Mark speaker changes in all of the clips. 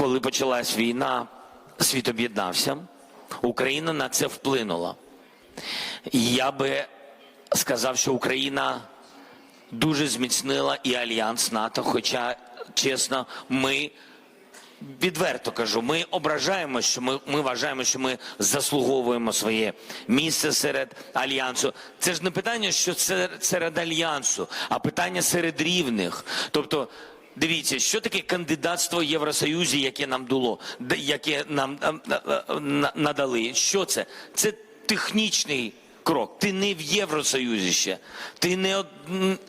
Speaker 1: коли почалась війна, світ об'єднався, Україна на це вплинула. Я би сказав, що Україна дуже зміцнила і альянс НАТО. Хоча, чесно, ми відверто кажу, ми ображаємо, що ми, ми вважаємо, що ми заслуговуємо своє місце серед альянсу. Це ж не питання, що серед альянсу, а питання серед рівних. Тобто. Дивіться, що таке кандидатство Євросоюзі, яке нам дало, яке нам е, е, на- надали. Що це? Це технічний крок. Ти не в Євросоюзі ще. Ти не од-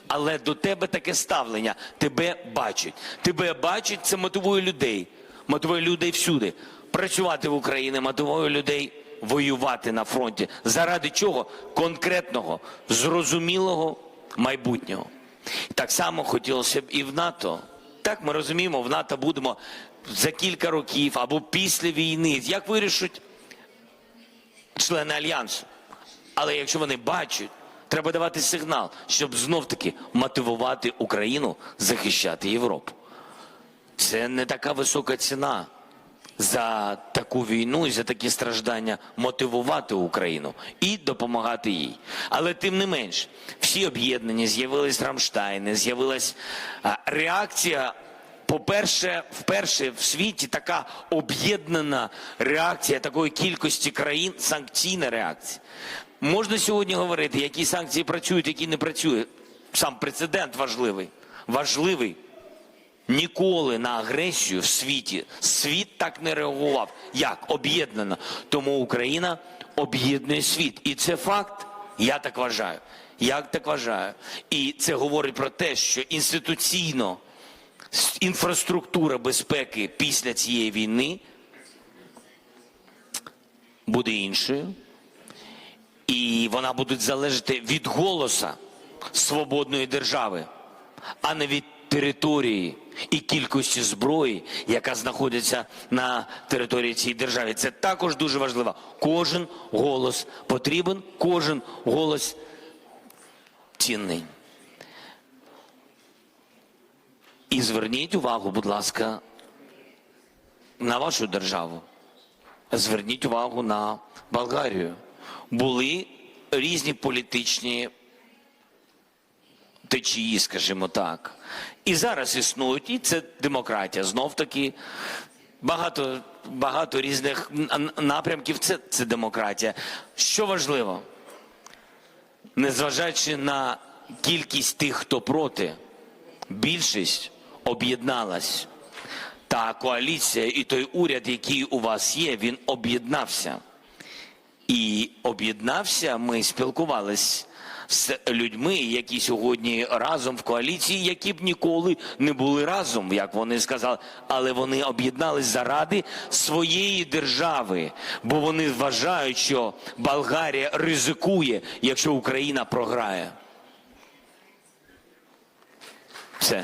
Speaker 1: але до тебе таке ставлення. Тебе бачать. Тебе бачать, це мотивує людей. Мотивує людей всюди. Працювати в Україні, мотивує людей воювати на фронті. Заради чого? Конкретного, зрозумілого майбутнього. Так само хотілося б і в НАТО. Так ми розуміємо, в НАТО будемо за кілька років або після війни. Як вирішать члени альянсу? Але якщо вони бачать, треба давати сигнал, щоб знов-таки мотивувати Україну захищати Європу. Це не така висока ціна за таку війну і за такі страждання мотивувати Україну і допомагати їй. Але тим не менш, всі об'єднані, з'явились Рамштайни, з'явилась реакція. По-перше, вперше в світі така об'єднана реакція такої кількості країн, санкційна реакція. Можна сьогодні говорити, які санкції працюють, які не працюють. Сам прецедент важливий. Важливий. Ніколи на агресію в світі світ так не реагував. Як? Об'єднано. Тому Україна об'єднує світ. І це факт. Я так вважаю. Я так вважаю. І це говорить про те, що інституційно інфраструктура безпеки після цієї війни буде іншою. І вона буде залежати від голоса свободної держави, а не від території і кількості зброї, яка знаходиться на території цієї держави. Це також дуже важливо. Кожен голос потрібен, кожен голос цінний. І зверніть увагу, будь ласка, на вашу державу. Зверніть увагу на Болгарію. Були різні політичні течії, скажімо так. І зараз існують, і це демократія. Знов таки багато, багато різних напрямків. Це, це демократія. Що важливо, незважаючи на кількість тих, хто проти, більшість об'єдналась. Та коаліція і той уряд, який у вас є, він об'єднався. І об'єднався, ми спілкувались з людьми, які сьогодні разом в коаліції, які б ніколи не були разом, як вони сказали, але вони об'єднались заради своєї держави, бо вони вважають, що Болгарія ризикує, якщо Україна програє. Все.